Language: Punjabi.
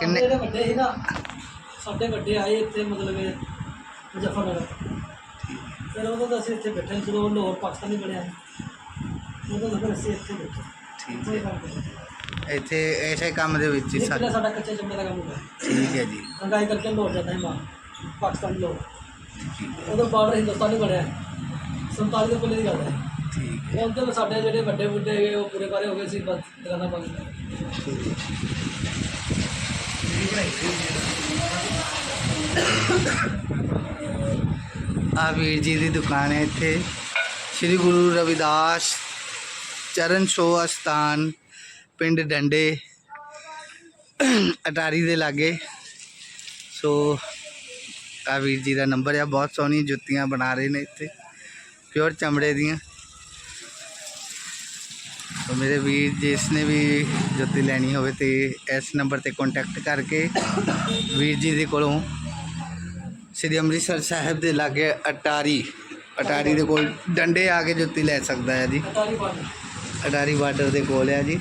ਕਿੰਨੇ ਜਿਹੜੇ ਵੱਡੇ ਸੀ ਨਾ ਸਾਡੇ ਵੱਡੇ ਆਏ ਇੱਥੇ ਮਤਲਬ ਕਿ ਮੁਜ਼ੱਫਰਨਗਰ। ਫਿਰ ਉਦੋਂ ਤਾਂ ਅਸੀਂ ਇੱਥੇ ਬੈਠੇ ਜਦੋਂ ਲਾਹੌਰ ਪਾਕਿਸਤਾਨੀ ਬਣਿਆ ਉਦੋਂ ਤਾਂ ਫਿਰ ਅਸੀਂ ਇੱਥੇ ਬੈਠੇ। ਠੀਕ ਹੀ ਹੈ। ਕੰਮ ਕਰਦੇ ਇੱਥੇ ਐਸੇ ਕੰਮ ਦੇ ਵਿੱਚ ਹੀ ਇਹ ਸਾ- ਪਹਿਲਾਂ ਸਾਡਾ ਕੱਚੇ ਚਮੜੇ ਦਾ ਕੰਮ ਹੁੰਦਾ। ਠੀਕ ਹੈ ਜੀ। ਰੰਗਾਈ ਕਰਕੇ ਲਾਹੌਰ ਜਾਂਦਾ ਹੈ ਮਾਲ ਪਾਕਿਸਤਾਨੀ ਲਾਹੌਰ ਉਦੋਂ ਬਾਰਡਰ ਹਿੰਦੁਸਤਾਨੀ ਬਣਿਆ। 47 ਦੇ ਪਹਿਲੇ ਦੀ ਗੱਲ ਹੈ। ਠੀਕ ਹੈ। ਤੇ ਸਾਡੇ ਜਿਹੜੇ ਵੱਡੇ ਬੁੱਢੇ ਹੈਗੇ ਉਹ ਪੂਰੇ ਬਾਰੇ ਹੋ ਗਏ ਸੀ ਬਸ ਦੁਕਾਨਾਂ ਬੰਦ। ਆ ਵੀਰ ਜੀ ਦੀ ਦੁਕਾਨ ਹੈ ਇੱਥੇ। ਸ੍ਰੀ ਗੁਰੂ ਰਵਿਦਾਸ ਚਰਨ ਛੋਹ ਅਸਥਾਨ, ਪਿੰਡ ਡੰਡੇ, ਅਟਾਰੀ ਦੇ ਲਾਗੇ। ਸੋ ਆ ਵੀਰ ਜੀ ਦਾ ਨੰਬਰ ਆ, ਬਹੁਤ ਸੋਹਣੀ ਜੁੱਤੀਆਂ ਬਣਾ ਰਹੇ ਨੇ ਇੱਥੇ, ਪਿਓਰ ਚਮੜੇ ਦੀਆਂ। ਸੋ ਮੇਰੇ ਵੀਰ ਜਿਸ ਨੇ ਵੀ ਜੁੱਤੀ ਲੈਣੀ ਹੋਵੇ ਤੇ ਇਸ ਨੰਬਰ ਤੇ ਕੰਟੈਕਟ ਕਰਕੇ ਵੀਰ ਜੀ ਦੇ ਕੋਲੋਂ ਸ੍ਰੀ ਅੰਮ੍ਰਿਤਸਰ ਸਾਹਿਬ ਦੇ ਲਾਗੇ ਅਟਾਰੀ ਅਟਾਰੀ ਦੇ ਕੋਲ ਡੰਡੇ ਆ ਕੇ ਜੁੱਤੀ ਲੈ ਸਕਦਾ ਹੈ ਜੀ। ਅਟਾਰੀ ਬਾਰਡਰ ਦੇ ਕੋਲ ਹੈ ਜੀ।